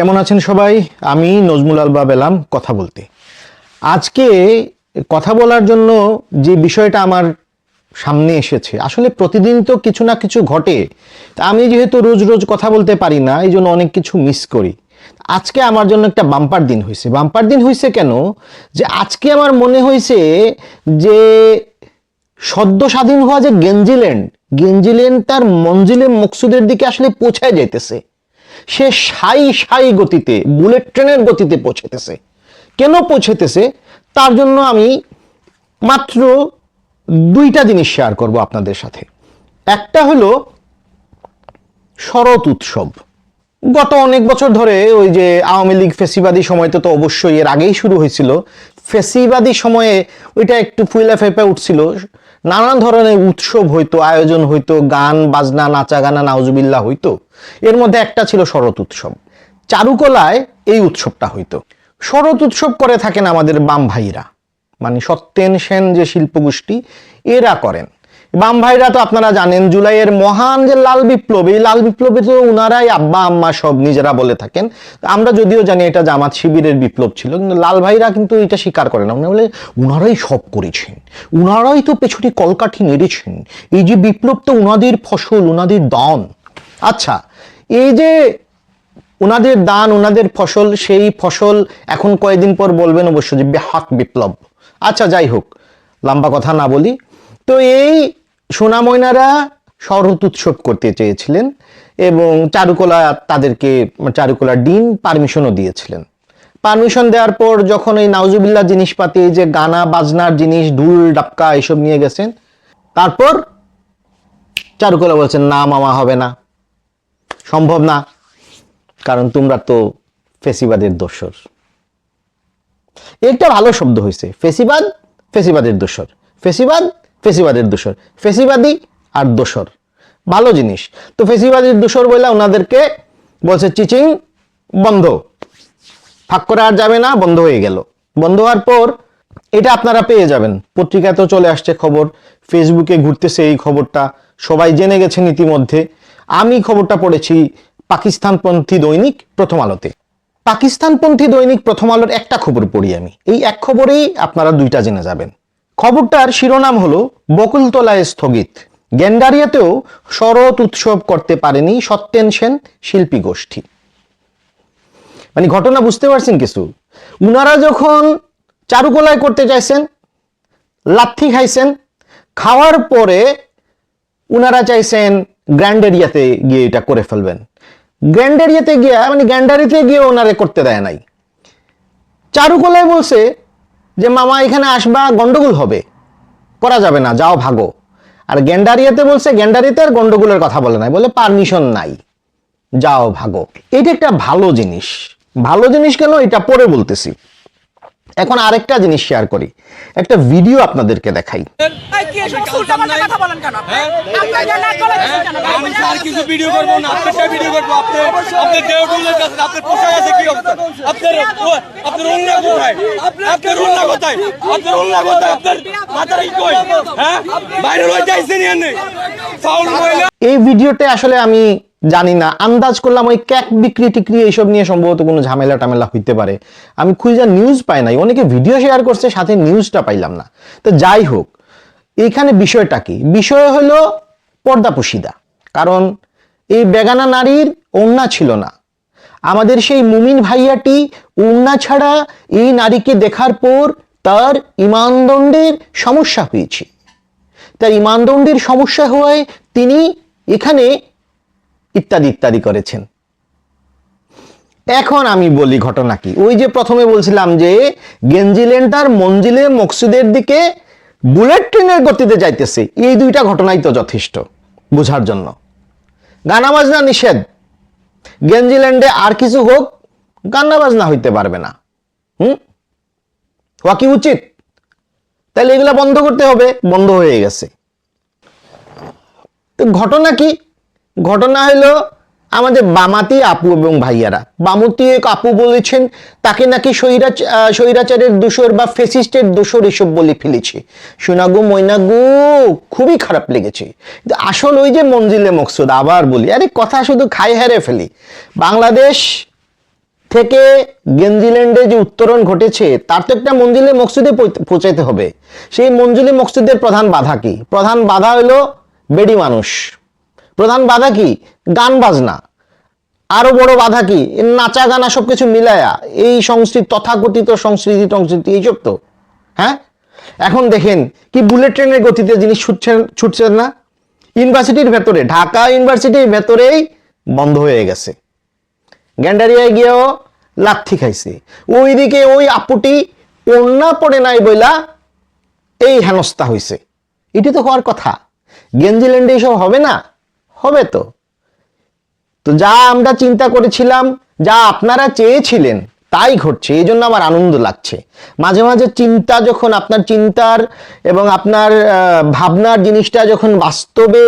কেমন আছেন সবাই? আমি নজমুল আলবাব এলাম কথা বলতে। আজকে কথা বলার জন্য যে বিষয়টা আমার সামনে এসেছে, আসলে প্রতিদিন তো কিছু না কিছু ঘটে। তা আমি যেহেতু রোজ রোজ কথা বলতে পারি না, এই জন্য অনেক কিছু মিস করি। আজকে আমার জন্য একটা বাম্পার দিন হয়েছে। বাম্পার দিন হয়েছে কেন? যে আজকে আমার মনে হয়েছে যে সদ্য স্বাধীন হওয়া যে গেঞ্জিল্যান্ড গেঞ্জিল্যান্ড তার মঞ্জিলে মকসুদের দিকে আসলে পৌঁছায় যাইতেছে। সে সাই সাই গতিতে, বুলেট ট্রেনের গতিতে পৌঁছেতেছে কেন পৌঁছেতেছে তার জন্য আমি মাত্র দুইটা জিনিস শেয়ার করব আপনাদের সাথে। একটা হলো শরৎ উৎসব। গত অনেক বছর ধরে ওই যে আওয়ামী লীগ ফেসিবাদী সময়তে তো অবশ্যই এর আগেই শুরু হয়েছিল। ফেসিবাদী সময়ে ওইটা একটু ফুইলা ফেপে উঠছিল। নানান ধরনের উৎসব হইতো, আয়োজন হইতো, গান, বাজনা নাচা গানা নাউজুবিল্লা হইতো। এর মধ্যে একটা ছিল শরৎ উৎসব। চারুকলায় এই উৎসবটা হইতো। শরৎ উৎসব করে থাকেন আমাদের বাম ভাইরা। মানে সত্যেন সেন যে শিল্পগোষ্ঠী, এরা করেন। বাম ভাইরা তো আপনারা জানেন, জুলাইয়ের মহান যে লাল বিপ্লব এই লাল বিপ্লবে তো উনারাই আব্বা আম্মা সব নিজেরা বলে থাকেন। আমরা যদিও জানি এটা জামাত শিবিরের বিপ্লব ছিল, কিন্তু লাল ভাইরা কিন্তু এটা স্বীকার করে না। উনি বলে, উনারাই সব করেছেন। উনারাই তো পেছনে কলকাঠি নেড়েছেন। এই যে বিপ্লব তো উনাদের ফসল, উনাদের দান। আচ্ছা এই যে ওনাদের দান ওনাদের ফসল, সেই ফসল এখন কয়েকদিন পর বলবেন অবশ্য যে বেহাক বিপ্লব। আচ্ছা যাই হোক, লম্বা কথা না বলি। তো এই সোনাময়নারা শরৎ উৎসব করতে চেয়েছিলেন এবং চারুকলা তাদেরকে চারুকলা ডিন পারমিশনও দিয়েছিলেন। পারমিশন দেওয়ার পর যখন এই নাউজুবিল্লাহ জিনিসপাতি, যে গানা, বাজনার জিনিস, ঢুল ডাক্কা এসব নিয়ে গেছেন, তারপর চারুকলা বলছেন, না মামা, হবে না। সম্ভব না, কারণ তোমরা তো ফেসিবাদের দোসর। একটা ভালো শব্দ হয়েছে। ফেসিবাদ, ফেসিবাদের দোসর। ফেসিবাদ ফেসিবাদের দোসর ফেসিবাদী আর দোসর ভালো জিনিস। তো ফেসিবাদের দোসর বলে ওনাদেরকে বলছে, চিচিং, বন্ধ। ফাঁক করে আর যাবে না, বন্ধ হয়ে গেল। বন্ধ হওয়ার পর এটা আপনারা পেয়ে যাবেন। পত্রিকাতেও চলে আসছে খবর, ফেসবুকে ঘুরতেছে এই খবরটা, সবাই জেনে গেছেন ইতিমধ্যে। আমি খবরটা পড়েছি পাকিস্তানপন্থী দৈনিক প্রথম আলোতে। পাকিস্তানপন্থী দৈনিক প্রথম আলোর একটা খবর পড়ি আমি। এই এক খবরেই আপনারা দুইটা জেনে যাবেন। খবরটার শিরোনাম হলো, বকুলতলায় স্থগিত। গ্যান্ডারিয়াতেও শরৎ উৎসব করতে পারেনি সত্যেন সেন শিল্পী গোষ্ঠী। মানে ঘটনা বুঝতে পারছেন কিছু? উনারা যখন চারুকলায় করতে চাইছেন, লাথি খাইছেন, খাওয়ার পরে উনারা চাইছেন গ্র্যান্ড এরিয়াতে গিয়ে এটা করে ফেলবেন। গ্র্যান্ড এরিয়াতে গিয়ে মানে গ্যান্ডারিতে গিয়ে ওনারে করতে দেয় নাই। চারুকলায় বলছে যে মামা এখানে আসবা, গন্ডগোল হবে। করা যাবে না, যাও ভাগো। আর গ্যান্ডারিয়াতে বলছে, গ্যান্ডারিতে আর গন্ডগোলের কথা বলে নাই, বলে পারমিশন নাই। যাও ভাগো। এটা একটা ভালো জিনিস। ভালো জিনিস কেন? এটা পরে বলতেছি। এখন আরেকটা জিনিস শেয়ার করি। একটা ভিডিও আপনাদেরকে দেখাই। এই কি এসব উল্টাপাল্টা কথা বলেন কেন? আপনি? আপনার গায়ে নাক গলায় দিচ্ছেন কেন? আমি আর কিছু ভিডিও করব না। আপনার সাথে ভিডিও করব। আপনি আপনার দেহটুলের কাছে আপনার পোশাক আছে কি অবস্থা? আপনার ও- আপনার উন্না কোথায়? আপনার উন্না কোথায়? আপনার উন্না কোথায়? আপনার মাথার ই কই? হ্যাঁ? এই ভিডিওতে আসলে আমি জানি না আন্দাজ করলাম ওই ক্যাক বিক্রি টিক্রি এইসব নিয়ে সম্ভবত কোনো ঝামেলা টামেলা হইতে পারে। আমি খুঁজে নিউজ পাই নাই। অনেকে ভিডিও শেয়ার করছে, সাথে নিউজটা পাইলাম না। তো যাই হোক এইখানে বিষয়টা কি? বিষয় হলো পর্দাপুশিদা কারণ এই বেগানা নারীর ওন্না ছিল না। আমাদের সেই মুমিন ভাইয়াটি উন্না ছাড়া এই নারীকে দেখার পর তার ইমানদণ্ডের সমস্যা হয়েছে। তার ইমানদণ্ডের সমস্যা হওয়ায় তিনি এখানে ইত্যাদি ইত্যাদি করেছেন। এখন আমি বলি ঘটনা কি? ওই যে প্রথমে বলছিলাম যে গেঞ্জিলেন তার মঞ্জিলে মকসুদের দিকে বুলেট ট্রেনের গতিতে যাইতেছে। এই দুইটা ঘটনাই তো যথেষ্ট বোঝার জন্য। গানা বাজনা নিষেধ। গেঞ্জিল্যান্ডে আর কিছু হোক গান্না বাজনা হইতে পারবে না। হুম? হওয়া কি উচিত? তাহলে এগুলা বন্ধ করতে হবে, বন্ধ হয়ে গেছে। তো ঘটনা কি? ঘটনা হলো আমাদের বামাতি আপু এবং ভাইয়ারা। বামতি এক আপু বলেছেন, তাকে নাকি স্বৈরাচ স্বৈরাচারের দোষর বা ফেসিস্টের দোষর এসব বলে ফেলেছে। সোনাগু ময়নাগু খুবই খারাপ লেগেছে। আসল ওই যে মঞ্জিলে মকসুদ, আবার বলি, আরে কথা শুধু খাই হেরে ফেলি। বাংলাদেশ থেকে গেঞ্জিল্যান্ডে যে উত্তরণ ঘটেছে, তার তো একটা মঞ্জিলে মসজিদে পৌঁছ- পৌঁছাইতে হবে। সেই মঞ্জিলে মসজিদের প্রধান বাধা কি? প্রধান বাধা হলো বেডি মানুষ। প্রধান বাধা কি? গান বাজনা। আরও বড় বাধা কি? নাচা গানা সবকিছু মিলায়া। এই সংস্কৃতি, তথাকথিত সংস্কৃতি টংস্কৃতি, এইসব তো। হ্যাঁ? এখন দেখেন, কি বুলেট ট্রেনের গতিতে জিনিস ছুটছেন ছুটছেন না? ইউনিভার্সিটির ভেতরে, ঢাকা ইউনিভার্সিটির ভেতরেই বন্ধ হয়ে গেছে। গ্যান্ডারিয়ায় গিয়েও লাথি খাইছে। ওইদিকে ওই আপুটি ওন্না পড়ে নাই বইলা এই হেনস্থা হইছে। এটি তো হওয়ার কথা। গেঞ্জিল্যান্ডে এসব হবে না? হবে তো? তো যা আমরা চিন্তা করেছিলাম, যা আপনারা চেয়েছিলেন, তাই ঘটছে। এই জন্য আমার আনন্দ লাগছে। মাঝে মাঝে চিন্তা যখন আপনার চিন্তার এবং আপনার ভাবনার জিনিসটা যখন বাস্তবে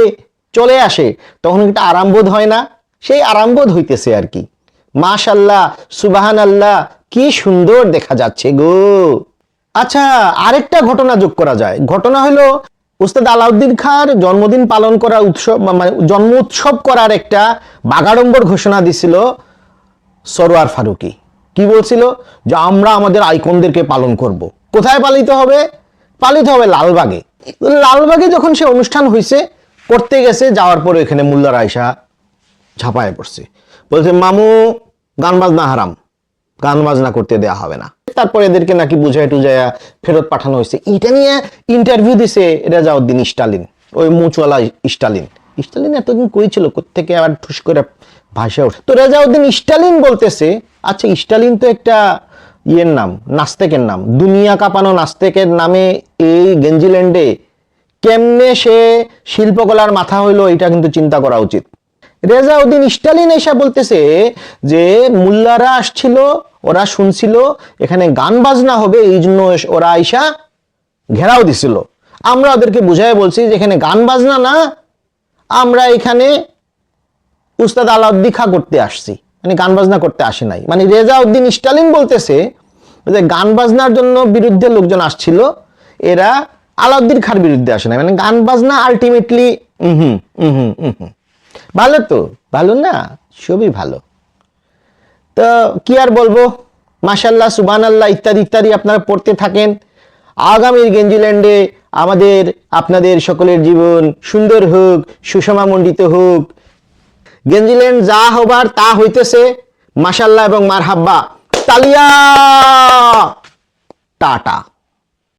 চলে আসে, তখন একটা আরামবোধ হয় না। সেই আরামবোধ হইতেছে আর কি। মাশাল্লাহ সুবাহান আল্লাহ কি সুন্দর দেখা যাচ্ছে গো। আচ্ছা আরেকটা ঘটনা যোগ করা যায়। ঘটনা হলো উস্তাদ আলাউদ্দিন খাঁর জন্মদিন পালন করা উৎসব মানে জন্ম উৎসব করার একটা বাগাড়ম্বর ঘোষণা দিছিল সরোয়ার ফারুকি। কি বলছিল? যে আমরা আমাদের আইকনদেরকে পালন করব। কোথায় পালিত হবে? পালিত হবে লালবাগে। লালবাগে যখন সে অনুষ্ঠান হয়েছে করতে গেছে, যাওয়ার পরে এখানে মোল্লার আয়সা ঝাঁপায় পড়ছে। বলছে, মামু, গান বাজনা হারাম। গান বাজনা করতে দেয়া হবে না। তারপর এদেরকে নাকি বুঝায় টুজায়া ফেরত পাঠানো হয়েছে। এটা নিয়ে ইন্টারভিউ দিছে রেজাউদ্দিন স্টালিন, ওই মুচওয়ালা স্টালিন। স্টালিন এতদিন কইছিল থেকে আবার ঠুস করে ভাষা উঠে তো রেজাউদ্দিন স্টালিন বলতেছে আচ্ছা স্টালিন তো একটা ইয়ের নাম, নাস্তেকের নাম। দুনিয়া কাঁপানো নাস্তেকের নামে এই গেঞ্জিল্যান্ডে কেমনে সে শিল্পকলার মাথা হইল, এটা কিন্তু চিন্তা করা উচিত। রেজাউদ্দিন স্টালিন এসে বলতেছে যে মুল্লারা আসছিল, ওরা শুনছিল, এখানে গান বাজনা হবে, এই জন্য ওরা আইসা ঘেরাও দিছিল। আমরা ওদেরকে বুঝাই বলছি যে এখানে গান বাজনা না, আমরা এখানে উস্তাদ আলাউদ্দিখা করতে আসছি। মানে গান বাজনা করতে আসে নাই। মানে রেজাউদ্দিন স্টালিন বলতেছে যে গান বাজনার জন্য বিরুদ্ধে লোকজন আসছিল, এরা আলাউদ্দিন খার বিরুদ্ধে আসে নাই। মানে গান বাজনা আলটিমেটলি হুম হুম হুম হুম ভালো তো, ভালো না, সবই ভালো। তো কি আর বলব? মাশাল্লাহ সুবান আল্লাহ ইত্যাদি ইত্যাদি আপনারা পড়তে থাকেন। আগামীর গেঞ্জিল্যান্ডে আমাদের, আপনাদের সকলের জীবন সুন্দর হোক, সুষমামণ্ডিত হোক। গেঞ্জিল্যান্ড যা হবার তা হইতেছে। মাশাল্লাহ এবং মারহাব্বা। তালিয়া! টাটা।